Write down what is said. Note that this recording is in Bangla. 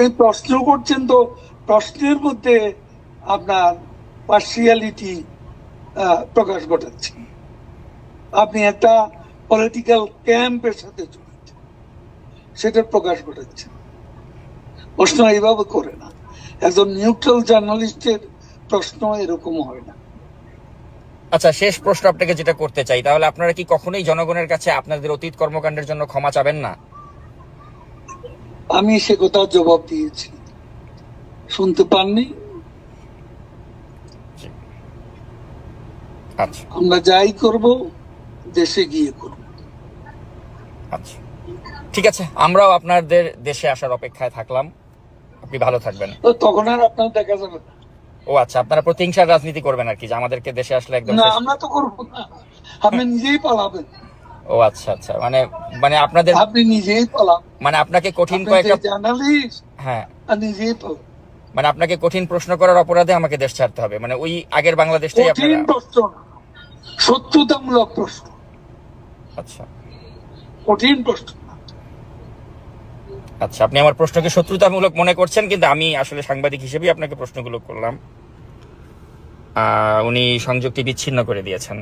আপনি প্রশ্ন করছেন তো, প্রশ্নের মধ্যে আপনার পার্সিয়ালিটি প্রকাশ ঘটাচ্ছেন আপনি একটা পলিটিক্যাল ক্যাম্পের সাথে জড়িত সেটার প্রকাশ ঘটাচ্ছেন প্রশ্ন এইভাবে করে না। একজন নিউট্রাল জার্নালিস্টের প্রশ্ন এরকম হয় না। আচ্ছা শেষ প্রশ্ন আপনাকে যেটা করতে চাই, তাহলে আপনারা কি কখনোই জনগণের কাছে আপনাদের অতীত কর্মকাণ্ডের জন্য ক্ষমা চাবেন না? আমি সে কথা জবাব দিয়েছি। শুনতে পাননি? আচ্ছা। আমরা যাই করব দেশে গিয়ে করব। আচ্ছা। ঠিক আছে আমরাও আপনাদের দেশে আসার অপেক্ষায় থাকলাম। আপনি ভালো থাকবেন। তো তখন আর আপনার দেখা যাবে না। ও আচ্ছা আপনারা প্রতিহিংসার রাজনীতি করবেন আর কি যে আমাদেরকে দেশে আসলে একদম না আমরা তো করব না। আপনি নিজেই পালাবেন। ও আচ্ছা আচ্ছা। মানে মানে আপনাদের আপনি নিজেই পালাবেন মানে আপনাকে কঠিন কয়েকটা জার্নালিস্ট হ্যাঁ। নিজেই মানে আপনাকে কঠিন প্রশ্ন করার অপরাধে আমাকে দেশ ছাড়তে হবে। মানে ওই আগের বাংলাদেশটাই আপনারা প্রশ্ন সত্যতামূলক প্রশ্ন। আচ্ছা। কঠিন প্রশ্ন আচ্ছা আপনি আমার প্রশ্নকে শত্রুতামূলক মনে করছেন কিন্তু আমি আসলে সাংবাদিক হিসেবেই আপনাকে প্রশ্নগুলো করলাম। আহ, উনি সংযোগটি বিচ্ছিন্ন করে দিয়েছেন।